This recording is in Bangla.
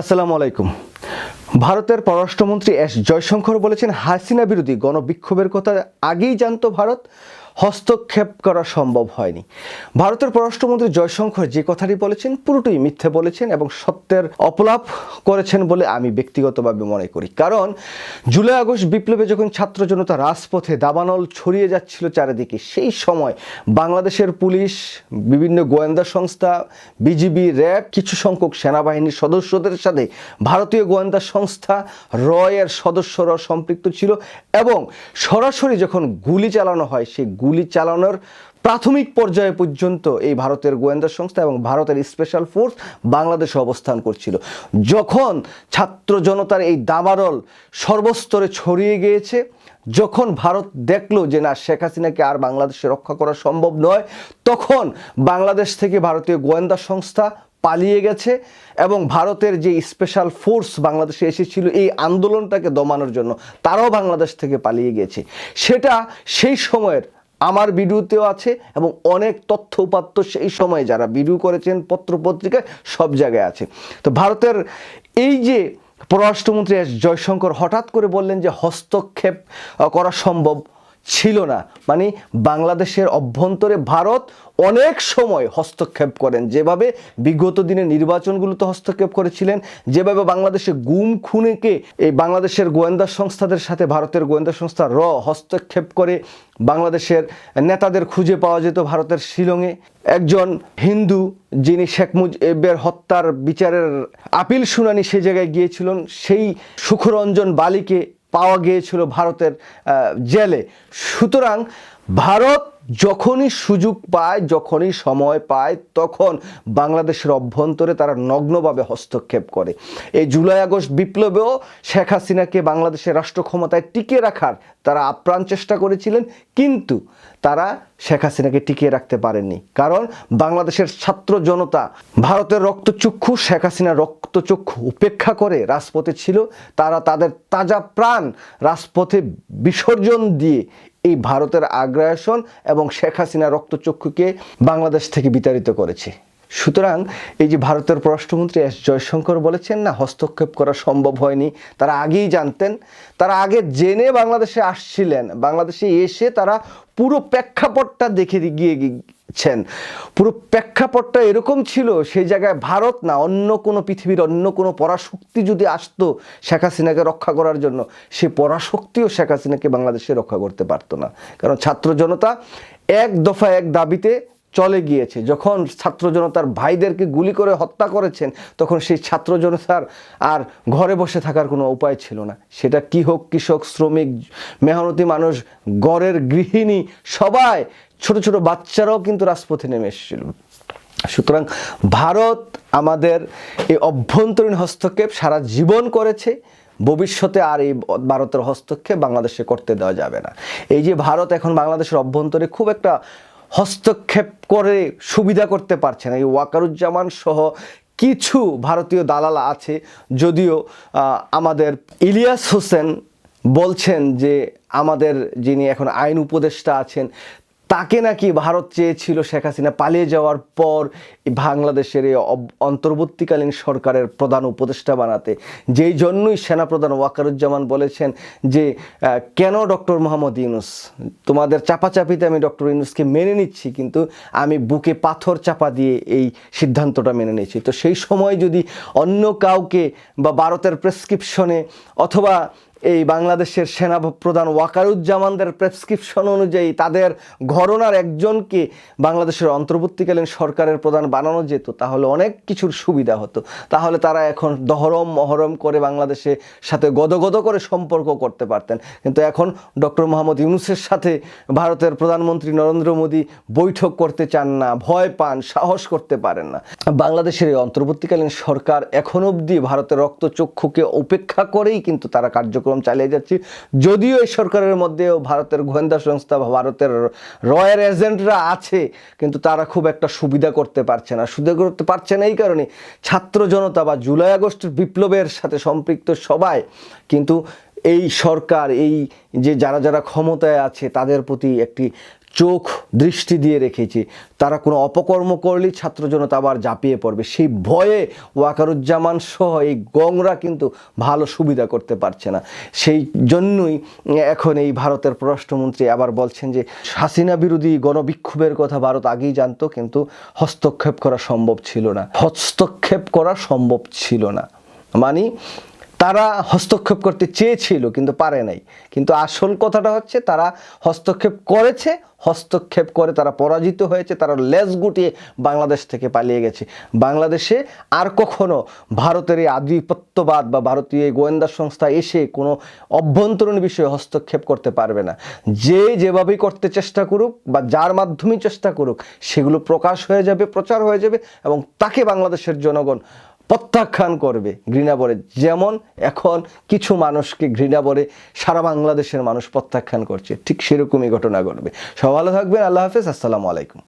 আসসালামু আলাইকুম। ভারতের পররাষ্ট্রমন্ত্রী এস জয়শঙ্কর বলেছেন হাসিনা বিরোধী গণবিক্ষোভের কথা আগেই জানত ভারত। হস্তক্ষেপ করা সম্ভব হয়নি। ভারতের পররাষ্ট্রমন্ত্রী জয়শঙ্কর যে কথাটি বলেছেন, পুরোটাই মিথ্যে বলেছেন এবং সত্যের অপলাপ করেছেন বলে আমি ব্যক্তিগতভাবে মনে করি। কারণ, জুলাই, আগস্ট বিপ্লবে যখন ছাত্র জনতা রাজপথে দাবানল ছড়িয়ে যাচ্ছিল চারিদিকে, সেই সময় বাংলাদেশের পুলিশ, বিভিন্ন গোয়েন্দা সংস্থা, বিজিবি, র্যাব, কিছু সংখ্যক সেনাবাহিনীর সদস্যদের সাথে ভারতীয় গোয়েন্দা সংস্থা, রয়ের সদস্যরা সম্পৃক্ত ছিল এবং সরাসরি যখন গুলি চালানো হয়, সেই গুলি চালানোর প্রাথমিক পর্যায়ে পর্যন্ত এই ভারতের গোয়েন্দা সংস্থা এবং ভারতের স্পেশাল ফোর্স বাংলাদেশে অবস্থান করছিল। যখন ছাত্র জনতার এই দাবারল সর্বস্তরে ছড়িয়ে গিয়েছে, যখন ভারত দেখল যে না, শেখ হাসিনাকে আর বাংলাদেশে রক্ষা করা সম্ভব নয়, তখন বাংলাদেশ থেকে ভারতীয় গোয়েন্দা সংস্থা পালিয়ে গেছে এবং ভারতের যে স্পেশাল ফোর্স বাংলাদেশে এসেছিল, এই আন্দোলনটাকে দমানোর জন্য তারাও বাংলাদেশ থেকে পালিয়ে গেছে সেটা সেই সময়ের আমার ভিডিওতেও আছে এবং অনেক তথ্য উপাত্ত সেই সময়ে যারা ভিডিও করেছেন, পত্রপত্রিকায় সব জায়গায় আছে। তো ভারতের এই যে পররাষ্ট্রমন্ত্রী এস জয়শঙ্কর হঠাৎ করে বললেন যে হস্তক্ষেপ করা সম্ভব ছিল না। মানে বাংলাদেশের অভ্যন্তরে ভারত অনেক সময় হস্তক্ষেপ করেন। যেভাবে বিগত দিনে নির্বাচনগুলোতে হস্তক্ষেপ করেছিলেন, যেভাবে বাংলাদেশে গুম খুনেকে এই বাংলাদেশের গোয়েন্দা সংস্থাদের সাথে ভারতের গোয়েন্দা সংস্থা র হস্তক্ষেপ করে বাংলাদেশের নেতাদের খুঁজে পাওয়া যেত ভারতের শিলংয়ে। একজন হিন্দু যিনি শেখ মুজিবের হত্যার বিচারের আপিল শুনানি সে জায়গায় গিয়েছিলেন, সেই সুখরঞ্জন বালিকে পাওয়া গিয়েছিল ভারতের জেলে। সুতরাং ভারত যখনই সুযোগ পায়, যখনই সময় পায়, তখন বাংলাদেশের অভ্যন্তরে তারা নগ্নভাবে হস্তক্ষেপ করে। এই জুলাই আগস্ট বিপ্লবেও শেখ হাসিনাকে বাংলাদেশের রাষ্ট্র ক্ষমতায় টিকিয়ে রাখার তারা আপ্রাণ চেষ্টা করেছিলেন, কিন্তু তারা শেখ হাসিনাকে টিকিয়ে রাখতে পারেননি। কারণ বাংলাদেশের ছাত্র জনতা ভারতের রক্তচক্ষু, শেখ হাসিনার রক্তচক্ষু উপেক্ষা করে রাজপথে ছিল। তারা তাদের তাজা প্রাণ রাজপথে বিসর্জন দিয়ে এই ভারতের আগ্রাসন এবং শেখ হাসিনা রক্তচক্ষুকে বাংলাদেশ থেকে বিতাড়িত করেছে। সুতরাং এই যে ভারতের পররাষ্ট্রমন্ত্রী এস জয়শঙ্কর বলেছেন না, হস্তক্ষেপ করা সম্ভব হয়নি। তারা আগেই জানতেন, তারা আগে জেনে বাংলাদেশে আসছিলেন। বাংলাদেশে এসে তারা পুরো প্রেক্ষাপটটা দেখে গিয়ে গিয়েছেন পুরো প্রেক্ষাপটটা এরকম ছিল, সেই জায়গায় ভারত না, অন্য কোনো পৃথিবীর অন্য কোনো পরাশক্তি যদি আসতো শেখ হাসিনাকে রক্ষা করার জন্য, সে পরাশক্তিও শেখ হাসিনাকে বাংলাদেশে রক্ষা করতে পারতো না। কারণ ছাত্র জনতা এক দফা এক দাবিতে চলে গিয়েছে। যখন ছাত্র জনতার ভাইদেরকে গুলি করে হত্যা করেছেন, তখন সেই ছাত্র জনতার আর ঘরে বসে থাকার কোনো উপায় ছিল না। সেটা কি হোক কৃষক শ্রমিক, মেহনতি মানুষ, গড়ের গৃহিণী, সবাই, ছোট ছোট বাচ্চারাও কিন্তু রাজপথে নেমে এসেছিল। সুতরাং ভারত আমাদের এই অভ্যন্তরীণ হস্তক্ষেপ সারা জীবন করেছে। ভবিষ্যতে আর এই ভারতের হস্তক্ষেপ বাংলাদেশে করতে দেওয়া যাবে না। এই যে ভারত এখন বাংলাদেশের অভ্যন্তরে খুব একটা হস্তক্ষেপ করে সুবিধা করতে পারছে না। এই ওয়াকারুজ্জামান সহ কিছু ভারতীয় দালাল আছে, যদিও আমাদের ইলিয়াস হোসেন বলছেন যে আমাদের যিনি এখন আইন উপদেষ্টা আছেন তাকে নাকি ভারত চেয়েছিল শেখ হাসিনা পালিয়ে যাওয়ার পর বাংলাদেশের এই অন্তর্বর্তীকালীন সরকারের প্রধান উপদেষ্টা বানাতে। যেই জন্যই সেনাপ্রধান ওয়াকারুজ্জামান বলেছেন যে কেন ডক্টর মোহাম্মদ ইউনুস? তোমাদের চাপাচাপিতে আমি ডক্টর ইউনুসকে মেনে নিচ্ছি, কিন্তু আমি বুকে পাথর চাপা দিয়ে এই সিদ্ধান্তটা মেনে নিয়েছি। তো সেই সময় যদি অন্য কাউকে বা ভারতের প্রেসক্রিপশনে অথবা এই বাংলাদেশের সেনা প্রধান ওয়াকারুজ্জামানদের প্রেসক্রিপশন অনুযায়ী তাদের ঘরনার একজনকে বাংলাদেশের অন্তর্বর্তীকালীন সরকারের প্রধান বানানো যেত, তাহলে অনেক কিছুর সুবিধা হতো। তাহলে তারা এখন দহরম, মহরম করে বাংলাদেশের সাথে গদগদ করে সম্পর্ক করতে পারতেন। কিন্তু এখন ডক্টর মোহাম্মদ ইউনুসের সাথে ভারতের প্রধানমন্ত্রী নরেন্দ্র মোদী বৈঠক করতে চান না, ভয় পান, সাহস করতে পারেন না। বাংলাদেশের এই অন্তর্বর্তীকালীন সরকার এখন অবধি ভারতের রক্তচক্ষুকে উপেক্ষা করেই কিন্তু তারা কার্যক্রম চালিয়ে যাচ্ছি। যদিও এই সরকারের মধ্যেও ভারতের গোয়েন্দা সংস্থা বা ভারতের রয়্যাল এজেন্টরা আছে, কিন্তু তারা খুব একটা সুবিধা করতে পারছে না। সুবিধা করতে পারছে না এই কারণে ছাত্র জনতা বা জুলাই আগস্টের বিপ্লবের সাথে সম্পৃক্ত সবাই কিন্তু এই সরকার, এই যে যারা যারা ক্ষমতায় আছে, তাদের প্রতি একটি চোখ দৃষ্টি দিয়ে রেখেছি। তারা কোনো অপকর্ম করলেই ছাত্র জনতা আবার ঝাঁপিয়ে পড়বে। সেই ভয়ে ওয়াকারুজ্জামান সহ এই গংরা কিন্তু ভালো সুবিধা করতে পারছে না। সেই জন্যই এখন এই ভারতের পররাষ্ট্রমন্ত্রী আবার বলছেন যে, হাসিনা বিরোধী গণবিক্ষোভের কথা ভারত আগেই জানতো, কিন্তু হস্তক্ষেপ করা সম্ভব ছিল না। হস্তক্ষেপ করা সম্ভব ছিল না। মানে তারা হস্তক্ষেপ করতে চেয়েছিল, কিন্তু পারে নাই। কিন্তু আসল কথাটা হচ্ছে, তারা হস্তক্ষেপ করেছে, হস্তক্ষেপ করে তারা পরাজিত হয়েছে, তারা লেজ গুটিয়ে বাংলাদেশ থেকে পালিয়ে গেছে। বাংলাদেশে আর কখনো ভারতের এই আধিপত্যবাদ বা ভারতীয় গোয়েন্দা সংস্থা এসে কোনো অভ্যন্তরীণ বিষয়ে হস্তক্ষেপ করতে পারবে না। যে যেভাবেই করতে চেষ্টা করুক বা যার মাধ্যমেই চেষ্টা করুক, সেগুলো প্রকাশ হয়ে যাবে, প্রচার হয়ে যাবে এবং তাকে বাংলাদেশের জনগণ প্রত্যাখ্যান করবে ঘৃণাবরে যেমন এখন কিছু মানুষকে ঘৃণাবরে সারা বাংলাদেশের মানুষ প্রত্যাখ্যান করছে, ঠিক সেরকমই ঘটনা ঘটবে। সব ভালো থাকবেন, আল্লাহ হাফেজ, আসসালামু আলাইকুম।